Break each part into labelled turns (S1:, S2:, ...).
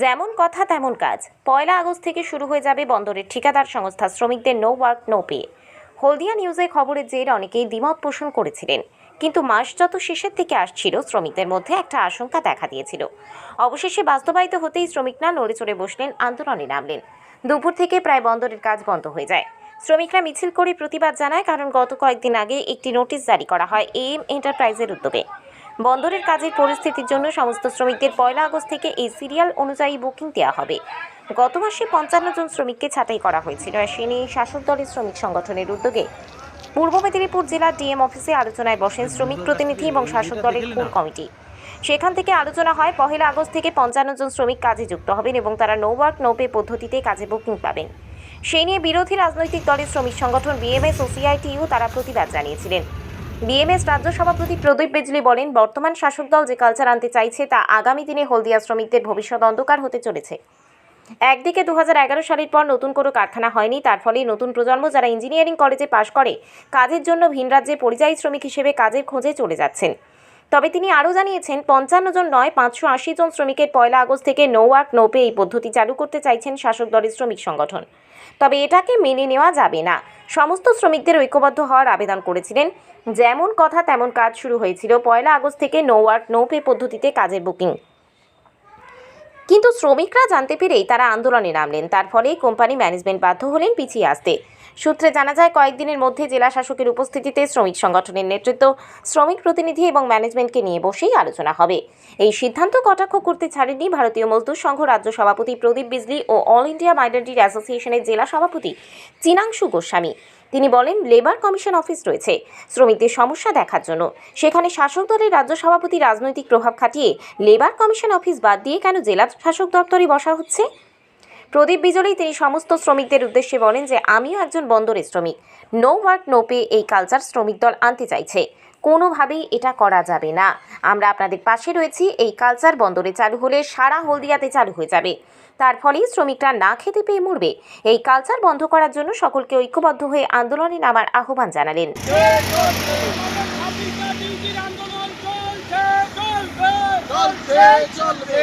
S1: যেমন কথা, তেমন কাজ। পয়লা আগস্ট থেকে শুরু হয়ে যাবে বন্দরের ঠিকাদার সংস্থা। শ্রমিকদের no work, no pay. Haldia নিউজে খবরের জের অনেকেই দ্বিমত পোষণ করেছিলেন। কিন্তু মাস যত শেষের দিকে আসছিল, শ্রমিকদের মধ্যে একটা আশঙ্কা দেখা দিয়েছিল। অবশেষে বাস্তবায়িত হতেই শ্রমিকরা নড়ে চড়ে বসলেন, আন্দোলনে নামলেন। দুপুর থেকে প্রায় বন্দরের কাজ বন্ধ হয়ে যায়। শ্রমিকরা মিছিল করে প্রতিবাদ জানায়, কারণ গত কয়েকদিন আগে একটি নোটিশ জারি করা হয় এম এন্টারপ্রাইজের উদ্যোগে। বন্দরের কাজের পরিস্থিতির জন্য সমস্ত শ্রমিকদের পয়লা আগস্ট থেকে এই সিরিয়াল অনুযায়ী বুকিং দেওয়া হবে। গত মাসে পঞ্চান্ন জন শ্রমিককে ছাঁটাই করা হয়েছিল। সে নিয়ে শাসক দলের শ্রমিক সংগঠনের উদ্যোগে পূর্ব মেদিনীপুর জেলার ডিএম অফিসে আলোচনায় বসেন শ্রমিক প্রতিনিধি এবং শাসক দলের কোর কমিটি। সেখান থেকে আলোচনা হয়, পহেলা আগস্ট থেকে পঞ্চান্ন জন শ্রমিক কাজে যুক্ত হবেন এবং তারা নো ওয়ার্ক, নো পে পদ্ধতিতে কাজে বুকিং পাবেন। সেই নিয়ে বিরোধী রাজনৈতিক দলের শ্রমিক সংগঠন বিএমএস ও সিআইটিইউ তারা প্রতিবাদ জানিয়েছিলেন। বিএমএস রাজ্য সভাপতি প্রদীপ বেজলি বলেন, বর্তমান শাসক দল যে কালচার আনতে চাইছে তা আগামী দিনে হলদিয়া শ্রমিকদের ভবিষ্যৎ অন্ধকার হতে চলেছে। একদিকে দু হাজার এগারো সালের পর নতুন কোনো কারখানা হয়নি, তার ফলে নতুন প্রজন্ম যারা ইঞ্জিনিয়ারিং কলেজে পাশ করে, কাজের জন্য ভিন রাজ্যে পরিযায়ী শ্রমিক হিসেবে কাজের খোঁজে চলে যাচ্ছেন। তবে তিনি আরও জানিয়েছেন, পঞ্চান্ন জন নয়, পাঁচশো আশি জন শ্রমিকের পয়লা আগস্ট থেকে নো ওয়ার্ক নো পে এই পদ্ধতি চালু করতে চাইছেন শাসক দলের শ্রমিক সংগঠন। তবে এটাকে মেনে নেওয়া যাবে না। সমস্ত শ্রমিকদের ঐক্যবদ্ধ হওয়ার আবেদন করেছিলেন। যেমন কথা তেমন কাজ শুরু হয়েছিল পয়লা আগস্ট থেকে নো ওয়ার্ক, নো পে পদ্ধতিতে কাজের বুকিং। কিন্তু শ্রমিকরা জানতে পেরেই তারা আন্দোলনে নামলেন। তার ফলে কোম্পানি ম্যানেজমেন্ট বাধ্য হলেন পিছিয়ে আসতে। সূত্রে জানা যায়, কয়েকদিনের মধ্যে জেলা শাসকের উপস্থিতিতে শ্রমিক সংগঠনের নেতৃত্ব, শ্রমিক প্রতিনিধি এবং ম্যানেজমেন্টকে নিয়ে বসেই আলোচনা হবে। এই সিদ্ধান্ত কটাক্ষ করতে ছাড়েননি ভারতীয় মজদুর সংঘ রাজ্য সভাপতি প্রদীপ বিজলি ও অল ইন্ডিয়া মাইনরিটি অ্যাসোসিয়েশনের জেলা সভাপতি চিনাংশু গোস্বামী। তিনি বলেন, লেবার কমিশন অফিস রয়েছে, শ্রমিকদের সমস্যা দেখার জন্য। সেখানে শাসক দলের রাজ্য সভাপতি রাজনৈতিক প্রভাব খাটিয়ে লেবার কমিশন অফিস বাদ দিয়ে কেন জেলা শাসক দপ্তরে বসা হচ্ছে? প্রদীপ বিজলি তিনি সমস্ত শ্রমিকদের উদ্দেশ্যে বলেন যে আমিও একজন বন্দরের শ্রমিক নো ওয়ার্ক নো পে এই কালচার শ্রমিক দল আনতে চাইছে কোনোভাবেই এটা করা যাবে না আমরা আপনাদের পাশে রয়েছি এই কালচার বন্দরে চালু হলে সারা হলদিয়াতে চালু হয়ে যাবে তার ফলেই শ্রমিকরা না খেতে পেয়ে মরবে এই কালচার বন্ধ করার জন্য সকলকে ঐক্যবদ্ধ হয়ে আন্দোলনে নামার আহ্বান জানালেন
S2: চলবে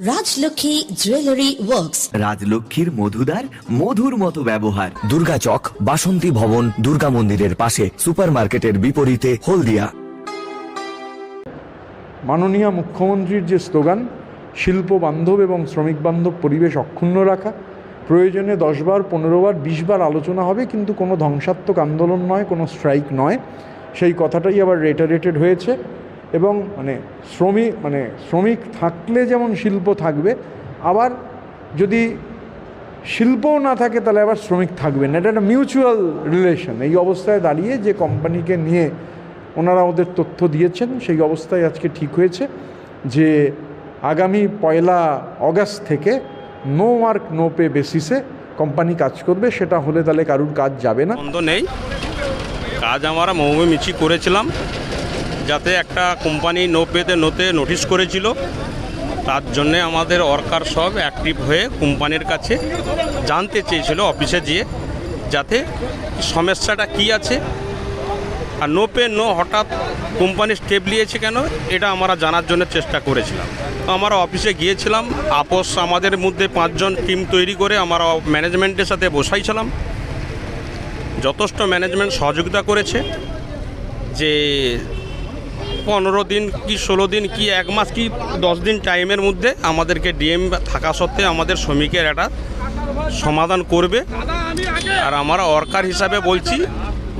S3: Rajlakshmi jewellery works
S4: রাজলক্ষ্মীর মধুদার মধুর মতো ব্যবহার।
S5: দুর্গা চক বাসন্তী ভবন দুর্গা মন্দিরের পাশে সুপারমার্কেটের বিপরীতে হলদিয়া।
S6: মাননীয় মুখ্যমন্ত্রীর যে স্লোগান শিল্প বান্ধব এবং শ্রমিক বান্ধব পরিবেশ অক্ষুণ্ণ রাখা প্রয়োজনে দশবার পনেরোবার বিশবার আলোচনা হবে কিন্তু কোনো ধ্বংসাত্মক আন্দোলন নয় কোনো স্ট্রাইক নয়। সেই কথাটাই আবার রেটারেটেড হয়েছে। এবং মানে শ্রমিক মানে শ্রমিক থাকলে যেমন শিল্প থাকবে, আবার যদি শিল্পও না থাকে তাহলে আবার শ্রমিক থাকবে না। এটা একটা মিউচুয়াল রিলেশন এই অবস্থায় দাঁড়িয়ে যে কোম্পানিকে নিয়ে ওনারা ওদের তথ্য দিয়েছেন, সেই অবস্থায় আজকে ঠিক হয়েছে যে আগামী পয়লা অগাস্ট থেকে নো ওয়ার্ক নো পে বেসিসে কোম্পানি কাজ করবে। সেটা হলে তাহলে কারুর কাজ যাবে না।
S2: বন্ধ নেই। কাজ আমরা মৌমি মিছি করেছিলাম। যাতে একটা কোম্পানি নো পেতে নোতে নোটিশ করেছিল, তার জন্যে আমাদের ওয়ার্কার সব অ্যাক্টিভ হয়ে কোম্পানির কাছে জানতে চেয়েছিল অফিসে গিয়ে, যাতে সমস্যাটা কি আছে, আর নো পে নো হঠাৎ কোম্পানি স্টেপ নিয়েছে কেন, এটা আমরা জানার জন্য চেষ্টা করেছিলাম। আমরা অফিসে গিয়েছিলাম, আপোষ আমাদের মধ্যে পাঁচজন টিম তৈরি করে আমরা ম্যানেজমেন্টের সাথে বসাইছিলাম যথেষ্ট ম্যানেজমেন্ট সহযোগিতা করেছে, যে পনেরো দিন কি ষোলো দিন কি এক মাস কি দশ দিন টাইমের মধ্যে আমাদেরকে ডিএম থাকা সত্ত্বে আমাদের শ্রমিকের একটা সমাধান করবে। আর আমরা ওয়ার্কার হিসাবে বলছি,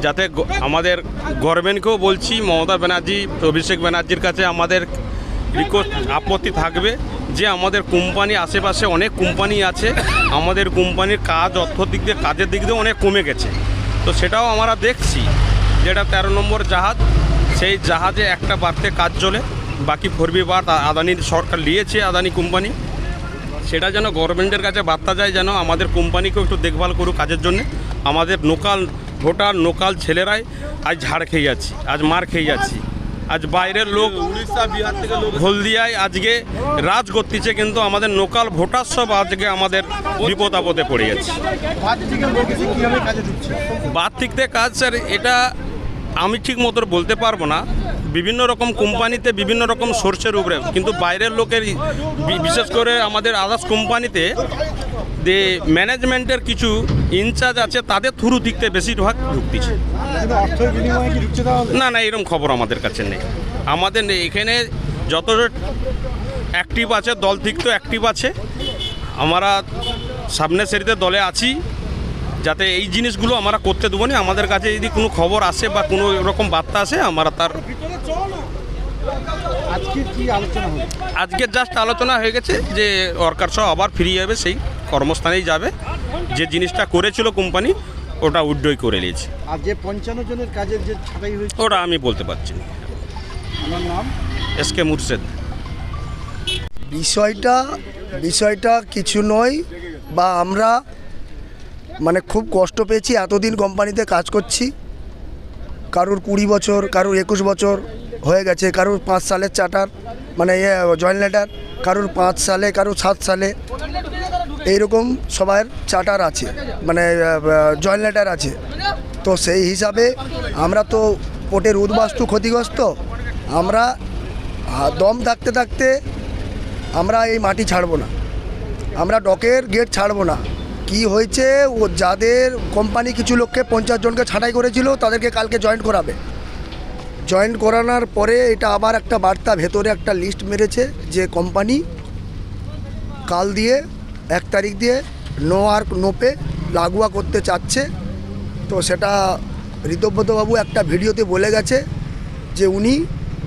S2: যাতে আমাদের গভর্নমেন্টকেও বলছি, মমতা ব্যানার্জি, অভিষেক ব্যানার্জির কাছে আমাদের রিকোয়েস্ট আপত্তি থাকবে যে আমাদের কোম্পানি আশেপাশে অনেক কোম্পানি আছে, আমাদের কোম্পানির কাজ, অর্থ দিক দিয়ে, কাজের দিক দিয়ে অনেক কমে গেছে। তো সেটাও আমরা দেখছি, যেটা তেরো নম্বর জাহাজ সেই জাহাজে একটা বাড়তে কাজ চলে। বাকি ফোরবি বার আদানির সরকার নিয়েছে আদানি কোম্পানি। সেটা যেন গভর্নমেন্টের কাছে বার্তা যায় যেন আমাদের কোম্পানিকেও একটু দেখভাল করুক কাজের জন্য। আমাদের লোকাল ভোটার লোকাল ছেলেরাই আজ ঝাড় খেয়ে যাচ্ছি আজ মার খেয়ে যাচ্ছি। আজ বাইরের লোক উড়িষ্যা বিহার থেকে লোক হলদিয়ায় আজকে রাজ করতেছে কিন্তু আমাদের লোকাল ভোটার সব আজকে আমাদের বিপদ আপদে পড়ে যাচ্ছে। বার্ষিকতে কাজ স্যার এটা আমি ঠিক মতো বলতে পারব না। বিভিন্ন রকম কোম্পানিতে বিভিন্ন রকম সোর্সের উপরে, কিন্তু বাইরের লোকের বিশেষ করে আমাদের আদার্স কোম্পানিতে যে ম্যানেজমেন্টের কিছু ইনচার্জ আছে, তাদের থ্রু দিকতে বেশিরভাগ ঢুকতেছে। না না, এরকম খবর আমাদের কাছে নেই। আমাদের। এখানে যত অ্যাক্টিভ আছে, দল দিক তো অ্যাক্টিভ আছে। আমরা সামনের সেরিতে দলে আছি। যাতে এই জিনিসগুলো আমরা করতে দেবো না আমাদের কাছে যদি কোনো খবর আসে বা কোনো এরকম বার্তা আসে আমরা তার আজকে জাস্ট আলোচনা হয়ে গেছে যে ওয়ার্কার সহ আবার ফিরে যাবে সেই কর্মস্থানেই যাবে। যে জিনিসটা করেছিল কোম্পানি ওটা উড্ডই করে নিয়েছে।
S7: আর যে পঞ্চান্ন জনের কাজের যে ছাঁটাই হয়েছে
S2: ওটা আমি বলতে পারছি না।
S7: আমার নাম?
S2: S K Murshed.
S8: বিষয়টা বিষয়টা কিছু নয় বা আমরা মানে খুব কষ্ট পেয়েছি, এতদিন কোম্পানিতে কাজ করছি। কারোর কুড়ি বছর, কারোর একুশ বছর হয়ে গেছে, কারোর পাঁচ সালের চার্টার মানে ইয়ে জয়েন্ট লেটার, কারোর পাঁচ সালে, কারোর সাত সালে। এইরকম সবার চার্টার আছে মানে জয়েন্ট লেটার আছে। তো সেই হিসাবে আমরা তো পোটের উদ্বাস্তু ক্ষতিগ্রস্ত, আমরা দম থাকতে থাকতে আমরা এই মাটি ছাড়বো না। আমরা ডকের গেট ছাড়বো না। কি হয়েছে? ও যাদের কোম্পানি কিছু লোককে পঞ্চাশ জনকে ছাঁটাই করেছিল, তাদেরকে কালকে জয়েন্ট করাবে। জয়েন্ট করানোর পরে এটা আবার একটা বার্তা, ভেতরে একটা লিস্ট মেরেছে যে কোম্পানি কাল দিয়ে, এক তারিখ দিয়ে নো আর নোপে লাগুয়া করতে চাচ্ছে। তো সেটা ঋতব্রতবাবু একটা ভিডিওতে বলে গেছে যে উনি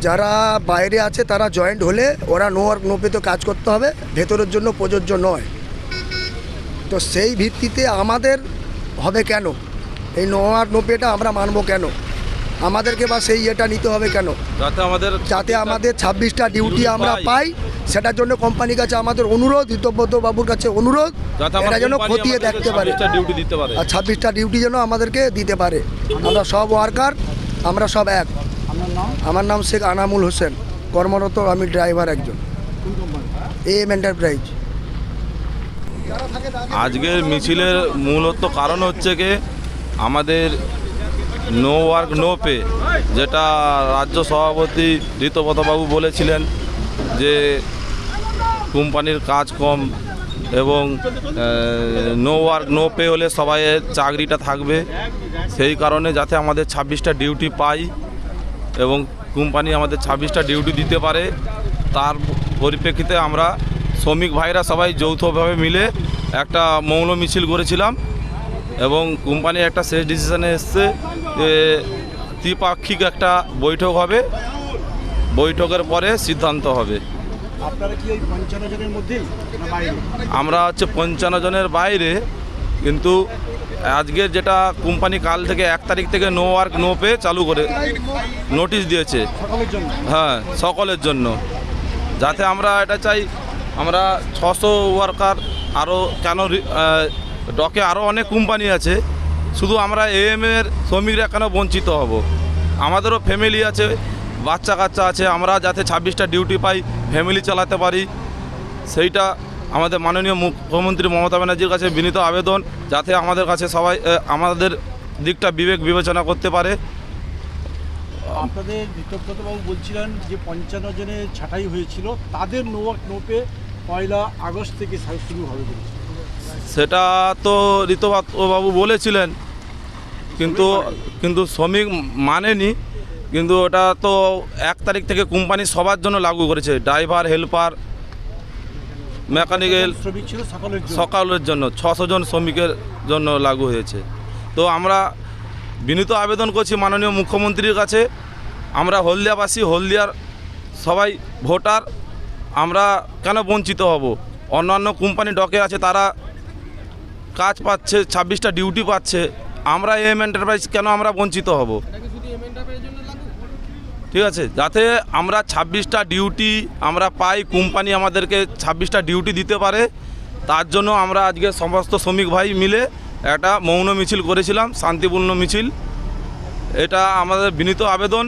S8: যারা বাইরে আছে, তারা জয়েন্ট হলে ওরা নো ওয়ার্ক নো পেতে কাজ করতে হবে। ভেতরের জন্য প্রযোজ্য নয়। তো সেই ভিত্তিতে আমাদের হবে কেন? এই নো ওয়ার্ক নো পেটা আমরা মানব কেন? আমাদেরকে বা সেই ইয়েটা নিতে হবে কেন?
S6: যাতে আমাদের
S8: যাতে আমাদের ছাব্বিশটা ডিউটি আমরা পাই। সেটার জন্য কোম্পানির কাছে আমাদের অনুরোধ ঋতব্রত বাবুর কাছে অনুরোধ এটা যেন খতিয়ে দেখতে পারে।
S6: 26টা ডিউটি দিতে পারে।
S8: আর ছাব্বিশটা ডিউটি যেন আমাদেরকে দিতে পারে। আমরা সব ওয়ার্কার আমরা সব এক। আমার নাম শেখ আনামুল হোসেন। কর্মরত আমি ড্রাইভার একজন। এম এন্টারপ্রাইজ
S6: আজকের মিছিলের মূলত কারণ হচ্ছে কি, আমাদের নো ওয়ার্ক নো পে যেটা রাজ্য সভাপতি ঋতব্রতবাবু বলেছিলেন যে কোম্পানির কাজ কম এবং নো ওয়ার্ক নো পে হলে সবাইয়ের চাকরিটা থাকবে। সেই কারণে যাতে আমাদের ছাব্বিশটা ডিউটি পাই এবং কোম্পানি আমাদের ছাব্বিশটা ডিউটি দিতে পারে, তার পরিপ্রেক্ষিতে আমরা শ্রমিক ভাইরা সবাই যৌথভাবে মিলে একটা মৌল মিছিল করেছিলাম এবং কোম্পানি একটা শেষ ডিসিশনে এসছে যে ত্রিপাক্ষিক একটা বৈঠক হবে। বৈঠকের পরে সিদ্ধান্ত হবে। আমরা হচ্ছে পঞ্চান্ন জনের বাইরে কিন্তু আজকের যেটা কোম্পানি কাল থেকে এক তারিখ থেকে নো ওয়ার্ক নো পে চালু করে নোটিশ দিয়েছে। হ্যাঁ সকলের জন্য। যাতে আমরা এটা চাই আমরা ছশো ওয়ার্কার আরও কেন ডকে আরও অনেক কোম্পানি আছে। শুধু আমরা এএম এর শ্রমিকরা কেন বঞ্চিত হব? আমাদেরও ফ্যামিলি আছে, বাচ্চা কাচ্চা আছে, আমরা যাতে ছাব্বিশটা ডিউটি পাই ফ্যামিলি চালাতে পারি। সেইটা আমাদের মাননীয় মুখ্যমন্ত্রী মমতা ব্যানার্জির কাছে বিনীত আবেদন, যাতে আমাদের কাছে সবাই আমাদের দিকটা বিবেক বিবেচনা করতে পারে।
S7: আপনাদের ঋতব্রতবাবু বলছিলেন যে পঞ্চান্ন জনের ছাঁটাই হয়েছিল, তাদের নো ওয়ার্ক নো পে পয়লা আগস্ট থেকে শুরু হবে
S6: সেটা তো ঋতুবাবু বলেছিলেন কিন্তু কিন্তু শ্রমিক মানেনি কিন্তু ওটা তো এক তারিখ থেকে কোম্পানি সবার জন্য লাগু করেছে ড্রাইভার হেল্পার মেকানিক্যাল
S7: শ্রমিক ছিল সকলের
S6: সকালের জন্য ছশো জন শ্রমিকের জন্য লাগু হয়েছে। তো আমরা বিনীত আবেদন করছি মাননীয় মুখ্যমন্ত্রীর কাছে আমরা হলদিয়াবাসী হলদিয়ার সবাই ভোটার আমরা কেন বঞ্চিত হব? অন্যান্য কোম্পানি ডকে আছে, তারা কাজ পাচ্ছে, ছাব্বিশটা ডিউটি পাচ্ছে, আমরা এম এন্টারপ্রাইজ কেন আমরা বঞ্চিত হব? ঠিক আছে, যাতে আমরা ছাব্বিশটা ডিউটি আমরা পাই, কোম্পানি আমাদেরকে ছাব্বিশটা ডিউটি দিতে পারে, তার জন্য আমরা আজকে সমস্ত শ্রমিক ভাই মিলে একটা মৌন মিছিল করেছিলাম, শান্তিপূর্ণ মিছিল। এটা আমাদের বিনীত আবেদন।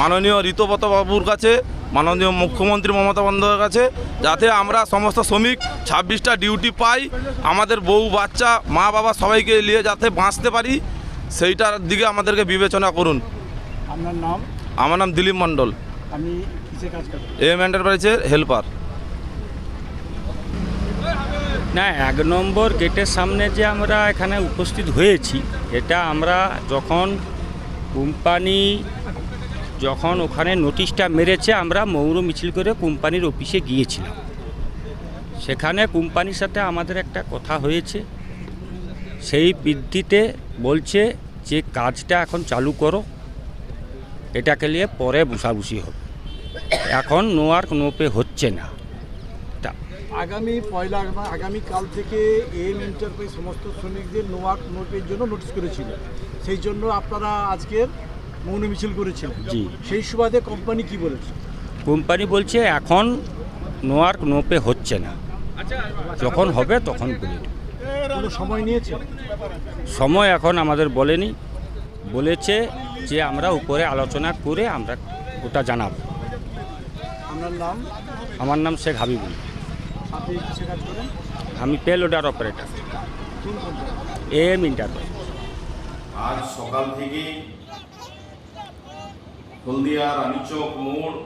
S6: মাননীয় ঋতব্রত বাবুর কাছে মাননীয় মুখ্যমন্ত্রী মমতা বন্দ্যোপাধ্যায়ের কাছে যাতে আমরা সমস্ত শ্রমিক ছাব্বিশটা ডিউটি পাই আমাদের বউ বাচ্চা মা বাবা সবাইকে নিয়ে যাতে বাঁচতে পারি সেইটার দিকে আমাদেরকে বিবেচনা করুন।
S7: আপনার নাম?
S6: আমার নাম দিলীপ মণ্ডল।
S7: আমি
S6: এম এন্টারপ্রাইজের হেল্পার।
S9: না এক নম্বর গেটের সামনে যে আমরা এখানে উপস্থিত হয়েছি এটা আমরা যখন কোম্পানি যখন ওখানে নোটিশটা মেরেছে, আমরা মৌর মিছিল করে কোম্পানির অফিসে গিয়েছিলাম। সেখানে কোম্পানির সাথে আমাদের একটা কথা হয়েছে। সেই বৃদ্ধিতে বলছে যে, কাজটা এখন চালু করো। এটাকে নিয়ে পরে বসাবসি হবে। এখন নোয়ার্ক নোপে হচ্ছে না।
S7: আগামী পয়লা আগা- আগামী কাল থেকে এম এন্টারপ্রাইজ সমস্ত শ্রমিকদের নোয়াক নোটের জন্য নোটিশ করেছিল। সেই জন্য আপনারা আজকের মৌন মিছিল করেছিলেন
S9: জি।
S7: সেই সুবাদে কোম্পানি কি বলেছে?
S9: কোম্পানি বলছে এখন নোয়ার্ক নোপে হচ্ছে না। যখন হবে তখন বলে।
S7: কোনো সময় নিয়েছে?
S9: সময় এখন আমাদের বলেনি। বলেছে যে আমরা উপরে আলোচনা করে আমরা ওটা জানাব।
S7: আপনার নাম?
S9: আমার নাম শেখ হাবিবুল।
S7: আপনি কিসে কাজ করেন?
S9: আমি pay
S7: loader operator.
S9: M enterprise.
S10: আজ সকাল থেকেই হলদিয়া রানীচক মোড়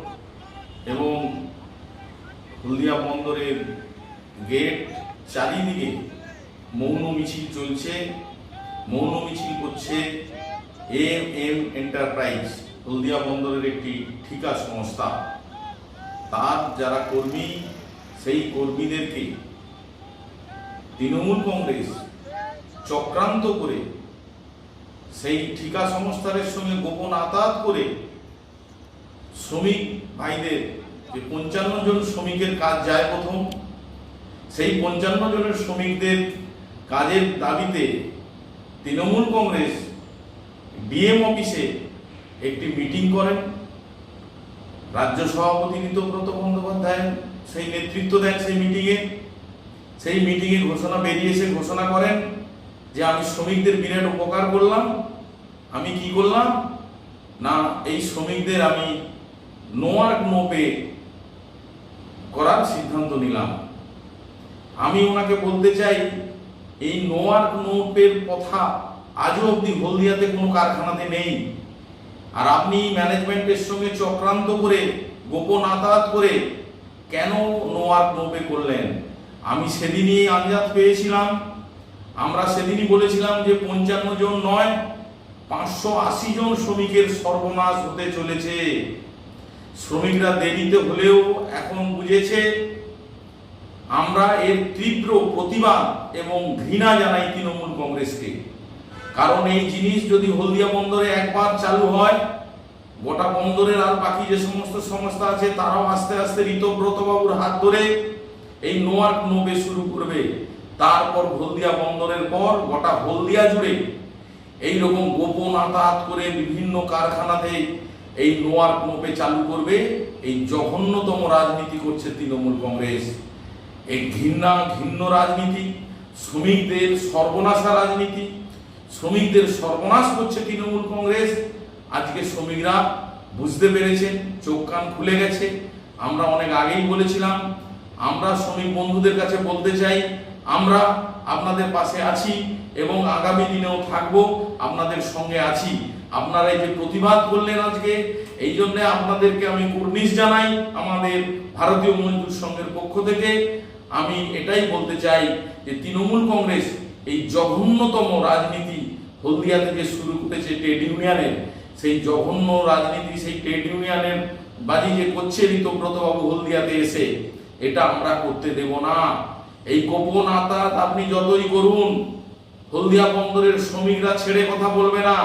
S10: এবং হলদিয়া বন্দরের গেট চারিদিকে মৌন মিছিল চলছে। মৌন মিছিল করছে এম এম এন্টারপ্রাইজ, হলদিয়া বন্দরের একটি ঠিকা সংস্থা। তার যারা কর্মী, সেই কর্মীদেরকে তৃণমূল কংগ্রেস চক্রান্ত করে সেই ঠিকা সংস্থানের সঙ্গে গোপন আতাত করে শ্রমিক ভাইদের যে পঞ্চান্ন জন শ্রমিকের কাজ যায় প্রথম, সেই পঞ্চান্ন জনের শ্রমিকদের কাজের দাবিতে তৃণমূল কংগ্রেস ডিএম অফিসে একটি মিটিং করেন। রাজ্য সভাপতি ঋতব্রত বন্দ্যোপাধ্যায় সেই নেতৃত্ব দেন সেই মিটিংয়ে। সেই মিটিংয়ে ঘোষণা বেরিয়ে এসে ঘোষণা করেন যে আমি শ্রমিকদের বিরাট উপকার করলাম। আমি কি করলাম? না, এই শ্রমিকদের আমি নোয়ার্ক নোপে করার সিদ্ধান্ত নিলাম। আমি ওনাকে বলতে চাই, এই নোয়ার্ক নোপের কথা আজও অবধি হলদিয়াতে কোনো কারখানাতে নেই। আর আপনি ম্যানেজমেন্টের সঙ্গে চক্রান্ত করে, গোপন আতাত করে কেন নোয়ার্ক নোপে করলেন? আমি সেদিনই আঞ্জাদ পেয়েছিলাম। আমরা সেদিনই বলেছিলাম যে পঞ্চান্ন জন নয়, পাঁচশো আশি জন শ্রমিকের সর্বনাশ হতে চলেছে। শ্রমিকরা দেরিতে হলেও এখন বুঝেছে, আমরা এর তীব্র প্রতিবাদ এবং ঘৃণা জানাই তৃণমূল কংগ্রেসকে। কারণ এই জিনিস যদি হলদিয়া বন্দরে একবার চালু হয়, গোটা বন্দরের আর বাকি যে সমস্ত সংস্থা আছে, তারাও আস্তে আস্তে ঋতব্রত বাবুর হাত ধরে এই নোয়ার্ক নোবে শুরু করবে। তারপর হলদিয়া বন্দরের পর গোটা হলদিয়া জুড়ে এই রকম গোপন আতাত করে বিভিন্ন কারখানাতে এই নোয়ার্ক নোপে চালু করবে, এই জঘন্যতম রাজনীতি করছে তৃণমূল কংগ্রেস। এই ঘৃণা, ঘৃণ্য রাজনীতি, শ্রমিকদের সর্বনাশা রাজনীতি, শ্রমিকদের সর্বনাশ করছে তৃণমূল কংগ্রেস। আজকে শ্রমিকরা বুঝতে পেরেছেন, চোখ কান খুলে গেছে। আমরা অনেক আগেই বলেছিলাম, আমরা শ্রমিক বন্ধুদের কাছে বলতে চাই, আমরা আপনাদের পাশে আছি এবং আগামী দিনেও থাকব, আপনাদের সঙ্গে আছি। আপনারা এই যে প্রতিবাদ করলেন আজকে, এই জন্য আপনাদেরকে আমি কুর্নিশ জানাই আমাদের ভারতীয় মজদুর সংঘের পক্ষ থেকে। আমি এটাই বলতে চাই যে তৃণমূল কংগ্রেস এই জঘন্যতম রাজনীতি হলদিয়া থেকে শুরু করেছে ট্রেড ইউনিয়নের। সেই জঘন্য রাজনীতি, সেই ট্রেড ইউনিয়নের বাজি যে করছে ঋতব্রতবাবু হলদিয়াতে এসে, এটা আমরা করতে দেব না। এই গোপন আতাত আপনি যতই করুন, হলদিয়া বন্দরের শ্রমিকরা ছেড়ে কথা বলবে না।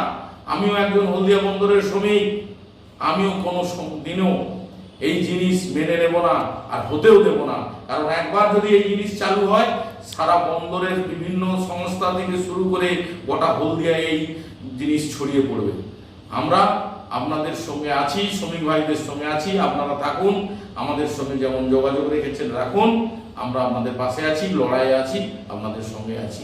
S10: আমিও একজন হলদিয়া বন্দরের শ্রমিক, আমিও কোনো দিনেও এই জিনিস মেনে নেব না আর হতেও দেব না। কারণ একবার যদি এই জিনিস চালু হয়, সারা বন্দরের বিভিন্ন সংস্থা থেকে শুরু করে গোটা হলদিয়া এই জিনিস ছড়িয়ে পড়বে। আমরা আপনাদের সঙ্গে আছি, শ্রমিক ভাইদের সঙ্গে আছি, আপনারা থাকুন, আমাদের সঙ্গে যেমন যোগাযোগ রেখেছেন, রাখুন, আমরা আপনাদের পাশে আছি, লড়াইয়ে আছি, আপনাদের সঙ্গে আছি।